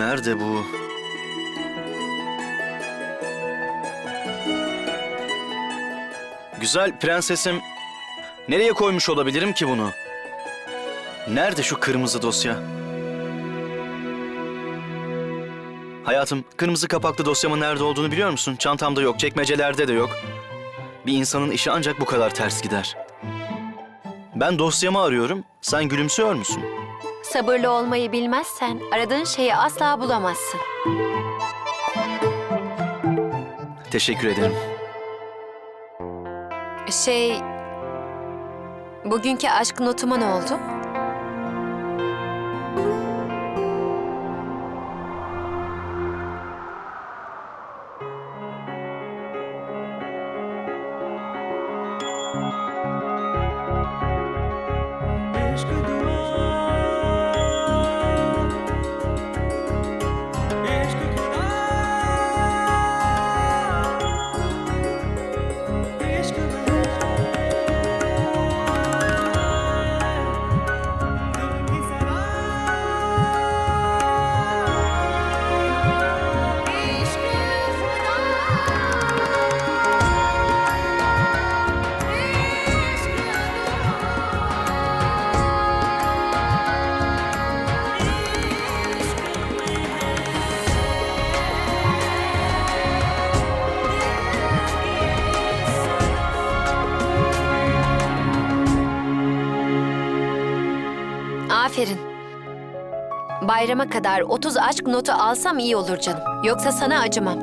Nerede bu? Güzel prensesim. Nereye koymuş olabilirim ki bunu? Nerede şu kırmızı dosya? Hayatım, kırmızı kapaklı dosyamın nerede olduğunu biliyor musun? Çantamda yok, çekmecelerde de yok. Bir insanın işi ancak bu kadar ters gider. Ben dosyamı arıyorum, sen gülümsüyor musun? Sabırlı olmayı bilmezsen aradığın şeyi asla bulamazsın. Teşekkür ederim. Şey... Bugünkü aşk notuma ne oldu? Bayrama kadar 30 aşk notu alsam iyi olur canım. Yoksa sana acımam.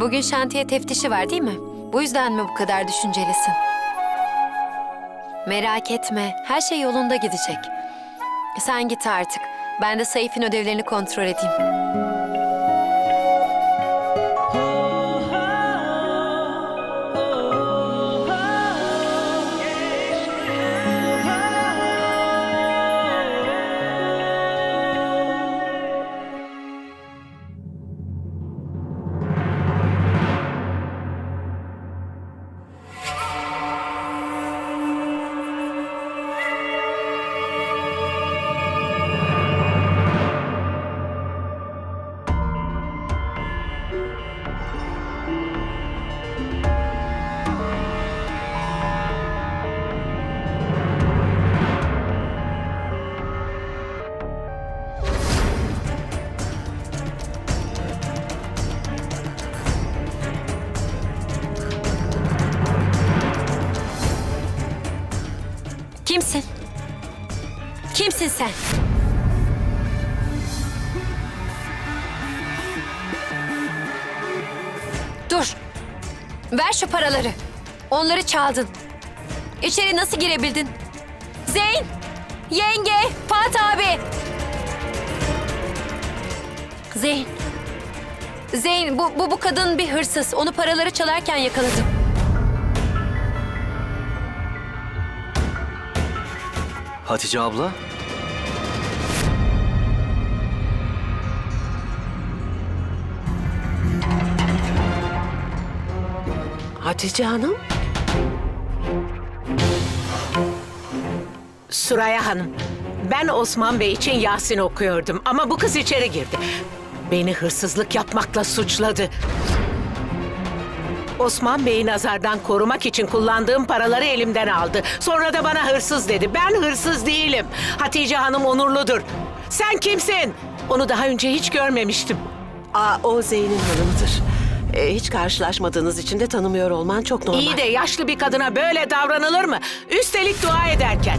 Bugün şantiye teftişi var değil mi? Bu yüzden mi bu kadar düşüncelisin? Merak etme, her şey yolunda gidecek. Sen git artık. Ben de Saif'in ödevlerini kontrol edeyim. Kimsin sen? Dur. Ver şu paraları. Onları çaldın. İçeri nasıl girebildin? Zeyn! Yenge! Fatih abi! Zeyn. Zeyn bu, bu, bu kadın bir hırsız. Onu paraları çalarken yakaladım. Hatice abla, Hatice Hanım? Süraya Hanım, ben Osman Bey için Yasin okuyordum ama bu kız içeri girdi. Beni hırsızlık yapmakla suçladı. Osman Bey'i nazardan korumak için kullandığım paraları elimden aldı. Sonra da bana hırsız dedi. Ben hırsız değilim. Hatice Hanım onurludur. Sen kimsin? Onu daha önce hiç görmemiştim. Aa, o Zeyn'in hanımıdır. Ee, hiç karşılaşmadığınız için de tanımıyor olman çok normal. İyi de yaşlı bir kadına böyle davranılır mı? Üstelik dua ederken.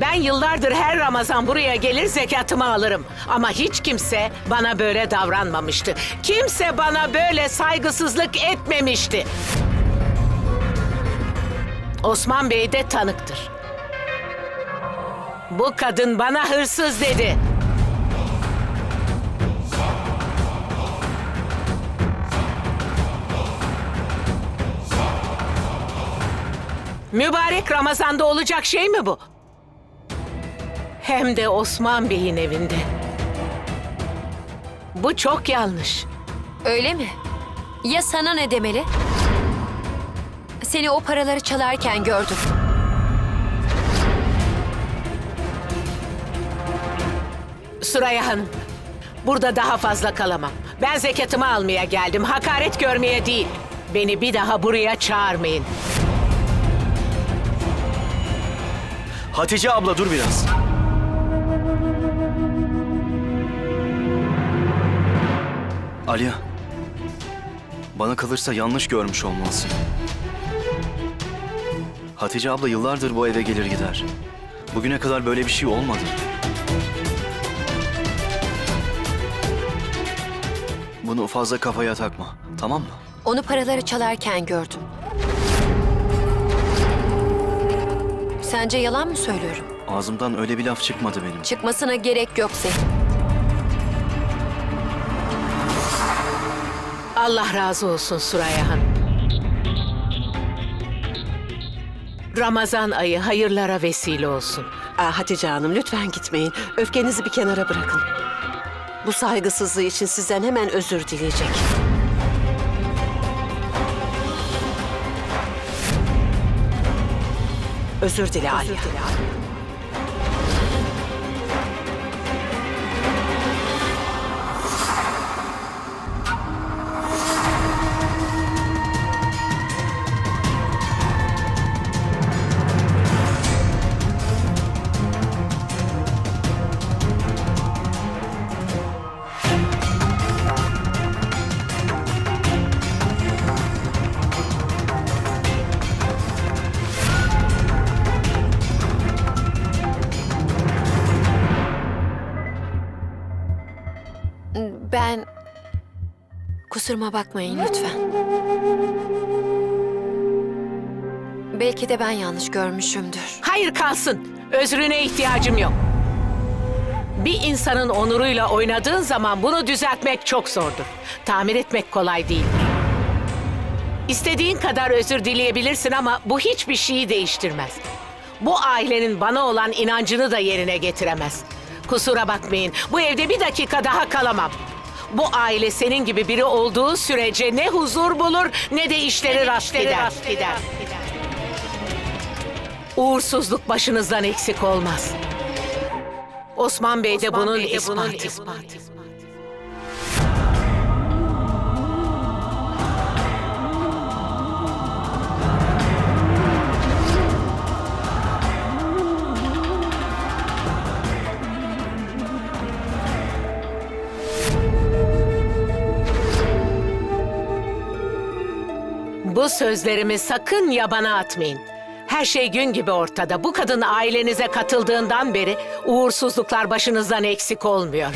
Ben yıllardır her Ramazan buraya gelir zekatımı alırım. Ama hiç kimse bana böyle davranmamıştı. Kimse bana böyle saygısızlık etmemişti. Osman Bey de tanıktır. Bu kadın bana hırsız dedi. Mübarek Ramazan'da olacak şey mi bu? Hem de Osman Bey'in evinde. Bu çok yanlış. Öyle mi? Ya sana ne demeli? Seni o paraları çalarken gördüm. Süreyya Hanım, burada daha fazla kalamam. Ben zekatımı almaya geldim, hakaret görmeye değil. Beni bir daha buraya çağırmayın. Hatice abla dur biraz. Aliya. Bana kalırsa yanlış görmüş olmalısın. Hatice abla yıllardır bu eve gelir gider. Bugüne kadar böyle bir şey olmadı. Bunu fazla kafaya takma. Tamam mı? Onu paraları çalarken gördüm. Sence yalan mı söylüyorum? Ağzımdan öyle bir laf çıkmadı benim. Çıkmasına gerek yok Zeyn. Allah razı olsun Süreyya Hanım. Ramazan ayı hayırlara vesile olsun. Aa, Hatice Hanım lütfen gitmeyin. Öfkenizi bir kenara bırakın. Bu saygısızlığı için sizden hemen özür dileyecek. Özür dile Alya. Kusuruma bakmayın lütfen. Belki de ben yanlış görmüşümdür. Hayır kalsın. Özrüne ihtiyacım yok. Bir insanın onuruyla oynadığın zaman bunu düzeltmek çok zordur. Tamir etmek kolay değil. İstediğin kadar özür dileyebilirsin ama bu hiçbir şeyi değiştirmez. Bu ailenin bana olan inancını da yerine getiremez. Kusura bakmayın. Bu evde bir dakika daha kalamam. Bu aile senin gibi biri olduğu sürece ne huzur bulur ne de işleri rast gider. Uğursuzluk başınızdan eksik olmaz. Osman Bey de bunun ispatı. Bu sözlerimi sakın yabana atmayın. Her şey gün gibi ortada. Bu kadın ailenize katıldığından beri uğursuzluklar başınızdan eksik olmuyor.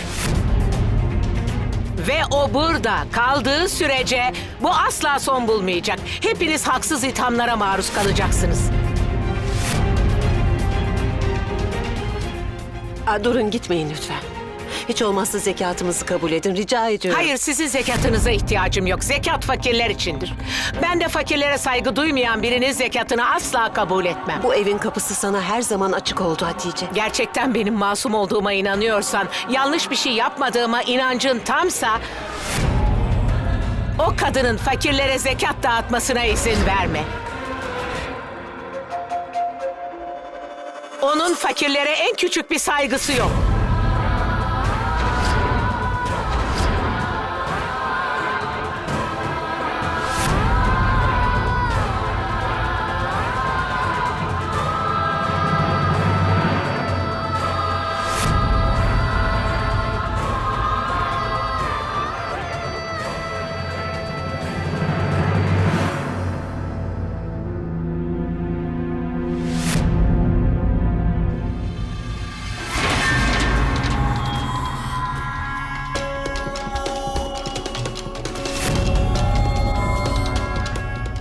Ve o burada kaldığı sürece bu asla son bulmayacak. Hepiniz haksız ithamlara maruz kalacaksınız. Aa, durun gitmeyin lütfen. Hiç olmazsa zekatımızı kabul edin. Rica ediyorum. Hayır sizin zekatınıza ihtiyacım yok. Zekat fakirler içindir. Ben de fakirlere saygı duymayan birinin zekatını asla kabul etmem. Bu evin kapısı sana her zaman açık oldu Hatice. Gerçekten benim masum olduğuma inanıyorsan, yanlış bir şey yapmadığıma inancın tamsa... O kadının fakirlere zekat dağıtmasına izin verme. Onun fakirlere en küçük bir saygısı yok.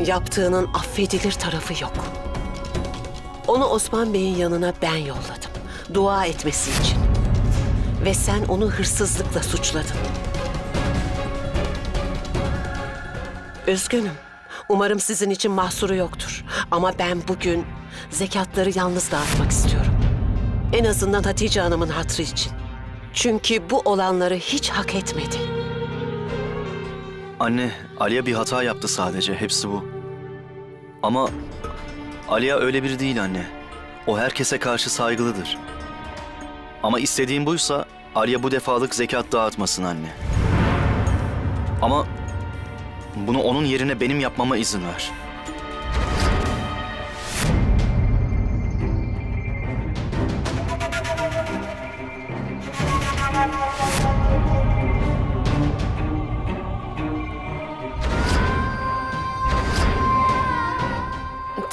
Yaptığının affedilir tarafı yok. Onu Osman Bey'in yanına ben yolladım. Dua etmesi için. Ve sen onu hırsızlıkla suçladın. Üzgünüm. Umarım sizin için mahsuru yoktur. Ama ben bugün zekatları yalnız dağıtmak istiyorum. En azından Hatice Hanım'ın hatrı için. Çünkü bu olanları hiç hak etmedi. Anne, Aliye bir hata yaptı sadece. Hepsi bu. Ama Aliye öyle biri değil anne. O herkese karşı saygılıdır. Ama istediğim buysa Arya bu defalık zekat dağıtmasın anne. Ama bunu onun yerine benim yapmama izin ver.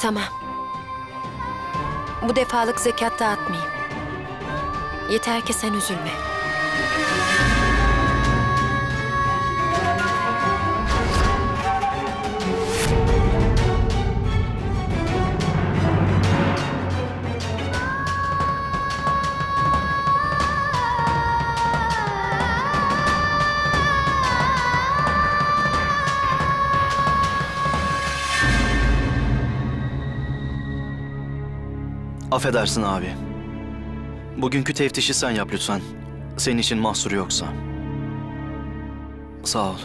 Tamam. Bu defalık zekat dağıtmayayım. Yeter ki sen üzülme. Affedersin abi. Bugünkü teftişi sen yap lütfen. Senin için mahsur yoksa. Sağ ol.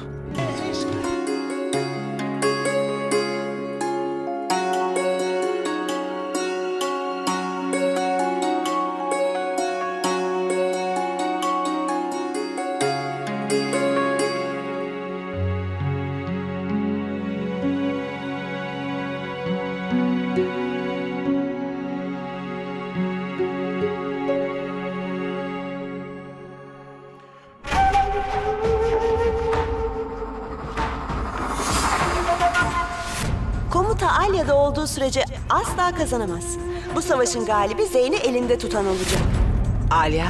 Komuta Alya'da olduğu sürece asla kazanamaz. Bu savaşın galibi Zeyn'i elinde tutan olacak. Alya,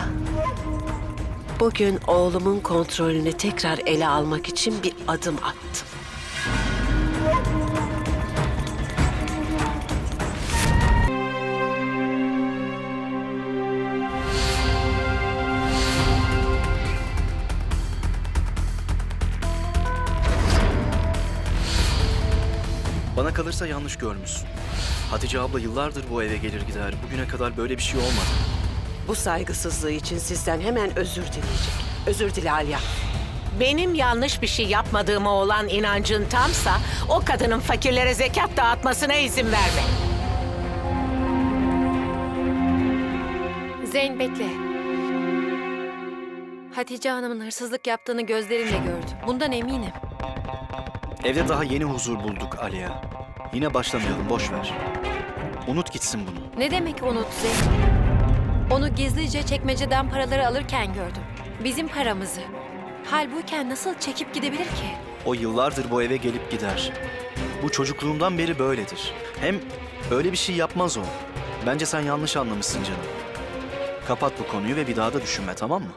bugün oğlumun kontrolünü tekrar ele almak için bir adım attım. Kalırsa yanlış görmüşsün. Hatice abla yıllardır bu eve gelir gider. Bugüne kadar böyle bir şey olmadı. Bu saygısızlığı için sizden hemen özür dileyecek. Özür dile Alya. Benim yanlış bir şey yapmadığıma olan inancın tamsa o kadının fakirlere zekat dağıtmasına izin verme. Zeyn bekle. Hatice Hanım'ın hırsızlık yaptığını gözlerimle gördüm. Bundan eminim. Evde daha yeni huzur bulduk Aliya. Yine başlamayalım, boş ver. Unut gitsin bunu. Ne demek unut Zeyn? Onu gizlice çekmeceden paraları alırken gördüm. Bizim paramızı. Hal buyken nasıl çekip gidebilir ki? O yıllardır bu eve gelip gider. Bu çocukluğumdan beri böyledir. Hem öyle bir şey yapmaz o. Bence sen yanlış anlamışsın canım. Kapat bu konuyu ve bir daha da düşünme tamam mı?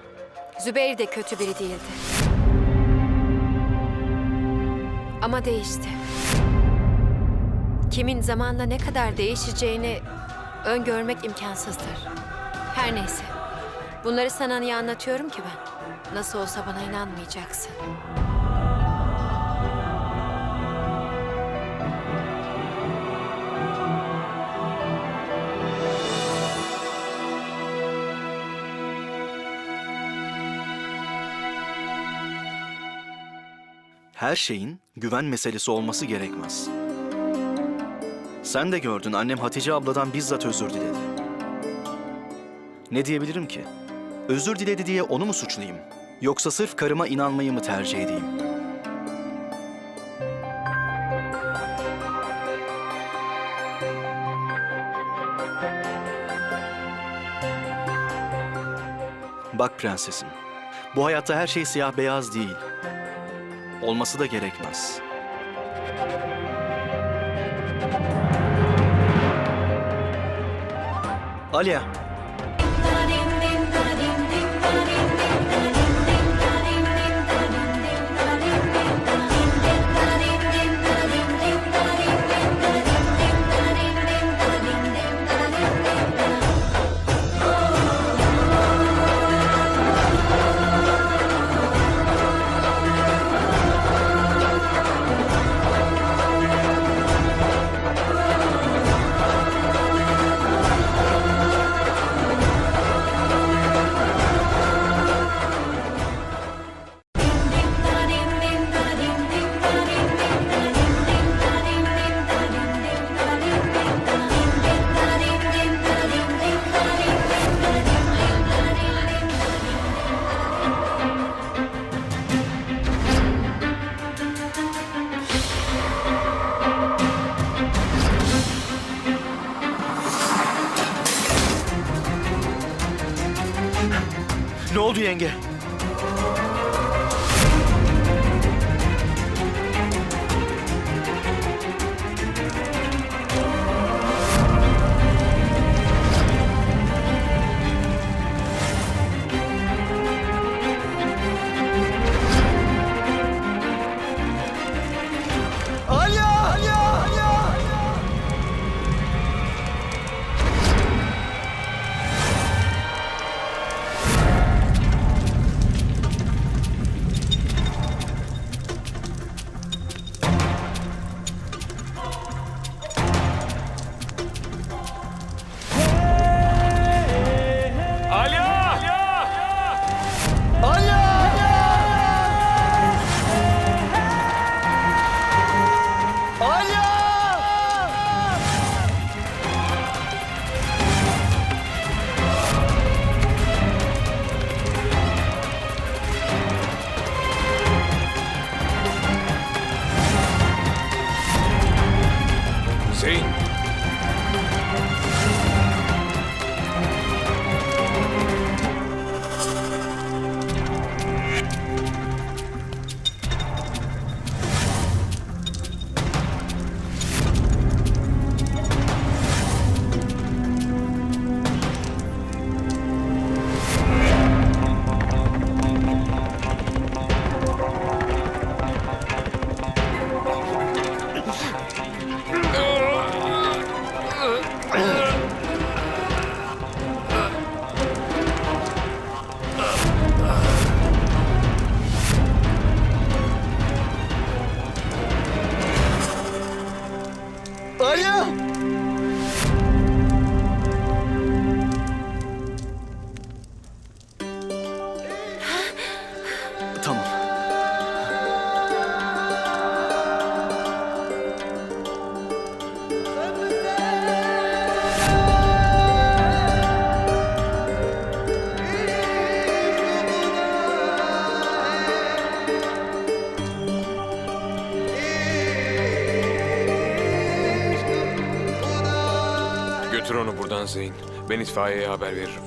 Zübeyir de kötü biri değildi. Ama değişti. Kimin zamanla ne kadar değişeceğini öngörmek imkansızdır. Her neyse. Bunları sana niye anlatıyorum ki ben? Nasıl olsa bana inanmayacaksın. Her şeyin güven meselesi olması gerekmez. Sen de gördün annem Hatice abladan bizzat özür diledi. Ne diyebilirim ki? Özür diledi diye onu mu suçlayayım? Yoksa sırf karıma inanmayı mı tercih edeyim? Bak prensesim, bu hayatta her şey siyah beyaz değil. Olması da gerekmez. Aliya. Zeyn. Ben itfaiyeye haber veririm.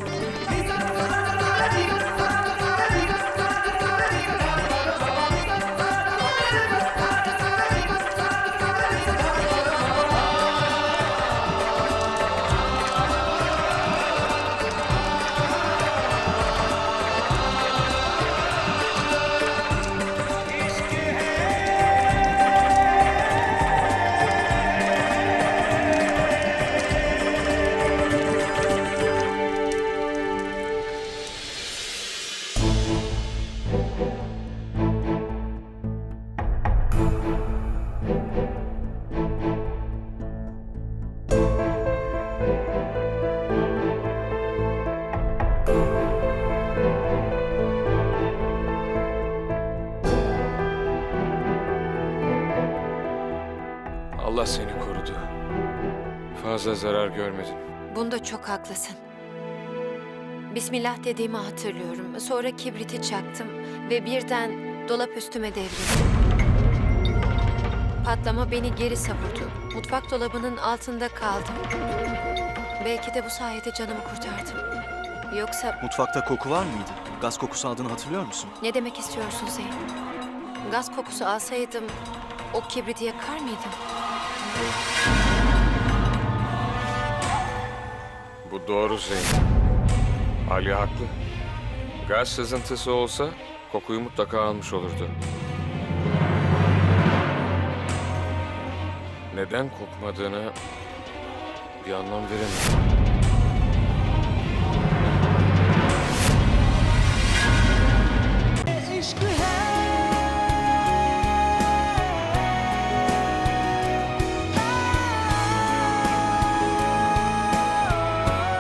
Allah seni korudu. Fazla zarar görmedin. Bunda çok haklısın. Bismillah dediğimi hatırlıyorum. Sonra kibriti çaktım ve birden dolap üstüme devrildi. Patlama beni geri savurdu. Mutfak dolabının altında kaldım. Belki de bu sayede canımı kurtardım. Yoksa Mutfakta koku var mıydı? Gaz kokusu aldığını hatırlıyor musun? ne demek istiyorsun Zeyn? Gaz kokusu alsaydım o kibriti yakar mıydım? Bu doğru Zeyn. Ali haklı. Gaz sızıntısı olsa kokuyu mutlaka almış olurdu. Neden kokmadığına bir anlam veremiyorum.